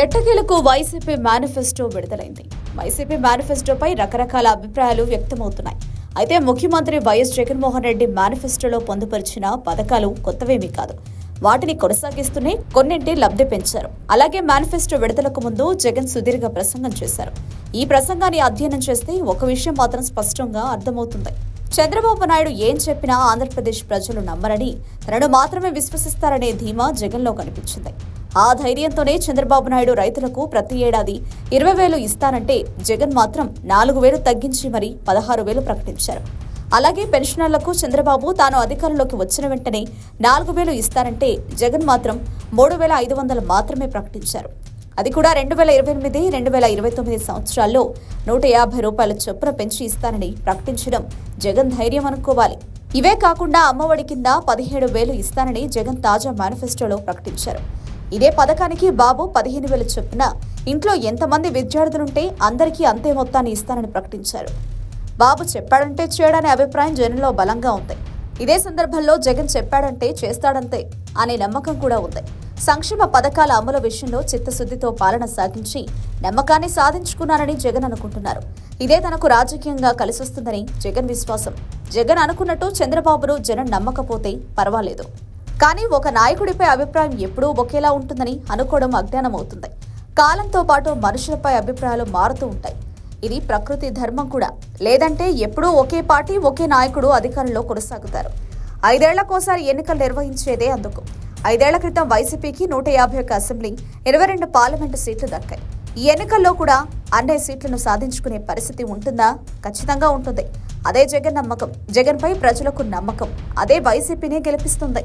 ఎట్టకేలకు YCP manifesto విడుదలైంది. YCP మేనిఫెస్టోపై రకరకాల అభిప్రాయాలు వ్యక్తమవుతున్నాయి. అయితే ముఖ్యమంత్రి వైఎస్ జగన్మోహన్ రెడ్డి మేనిఫెస్టోలో పొందుపరిచిన పథకాలు కొత్తవేమీ కాదు. వాటిని కొనసాగిస్తూనే కొన్నింటి లబ్ధి పెంచారు. అలాగే మేనిఫెస్టో విడుదలకు ముందు జగన్ సుదీర్ఘ ప్రసంగం చేశారు. ఈ ప్రసంగాన్ని అధ్యయనం చేస్తే ఒక విషయం మాత్రం స్పష్టంగా అర్థమవుతుంది. చంద్రబాబు నాయుడు ఏం చెప్పినా ఆంధ్రప్రదేశ్ ప్రజలు నమ్మరని తనను మాత్రమే విశ్వసిస్తారనే ధీమా జగన్లో కనిపించింది. ఆ ధైర్యంతోనే చంద్రబాబు నాయుడు రైతులకు ప్రతి ఏడాది ఇరవై వేలు ఇస్తానంటే జగన్ మాత్రం నాలుగు వేలు తగ్గించి మరి పదహారు వేలు ప్రకటించారు. అలాగే పెన్షనర్లకు చంద్రబాబు తాను అధికారంలోకి వచ్చిన వెంటనే నాలుగు వేలు ఇస్తారంటే జగన్ మాత్రం మూడు వేల ఐదు వందలు మాత్రమే ప్రకటించారు. అది కూడా రెండు వేల ఇరవై ఎనిమిది రెండు వేల ఇరవై తొమ్మిది సంవత్సరాల్లో నూట యాభై రూపాయల చొప్పున పెంచి ఇస్తానని ప్రకటించడం జగన్ ధైర్యం అనుకోవాలి. ఇవే కాకుండా అమ్మఒడి కింద పదిహేడు వేలు ఇస్తానని జగన్ తాజా మేనిఫెస్టోలో ప్రకటించారు. ఇదే పథకానికి బాబు పదిహేను వేల చొప్పున ఇంట్లో ఎంతమంది విద్యార్థులుంటే అందరికీ అంతే మొత్తాన్ని ఇస్తానని ప్రకటించారు. బాబు చెప్పాడంటే చేయడనే అభిప్రాయం జనంలో బలంగా ఉంది. ఇదే సందర్భంలో జగన్ చెప్పాడంటే చేస్తాడంతే అనే నమ్మకం కూడా ఉంది. సంక్షేమ పథకాల అమలు విషయంలో చిత్తశుద్ధితో పాలన సాగించి నమ్మకాన్ని సాధించుకున్నారని జగన్ అనుకుంటున్నారు. ఇదే తనకు రాజకీయంగా కలిసొస్తుందని జగన్ విశ్వాసం. జగన్ అనుకున్నట్టు చంద్రబాబును జనం నమ్మకపోతే పర్వాలేదు. కానీ ఒక నాయకుడిపై అభిప్రాయం ఎప్పుడూ ఒకేలా ఉంటుందని అనుకోవడం అజ్ఞానమవుతుంది. కాలంతో పాటు మనుషులపై అభిప్రాయాలు మారుతూ ఉంటాయి. ఇది ప్రకృతి ధర్మం కూడా. లేదంటే ఎప్పుడూ ఒకే పార్టీ ఒకే నాయకుడు అధికారంలో కొనసాగుతారు. ఐదేళ్ళకోసారి ఎన్నికలు నిర్వహించేదే అందుకు. ఐదేళ్ళ క్రితం వైసీపీకి నూట యాభై ఒక్క అసెంబ్లీ ఇరవై రెండు పార్లమెంటు సీట్లు దక్కాయి. ఈ ఎన్నికల్లో కూడా అన్ని సీట్లను సాధించుకునే పరిస్థితి ఉంటుందా? ఖచ్చితంగా ఉంటుంది. అదే జగన్ నమ్మకం. జగన్పై ప్రజలకు నమ్మకం. అదే వైసీపీనే గెలిపిస్తుంది.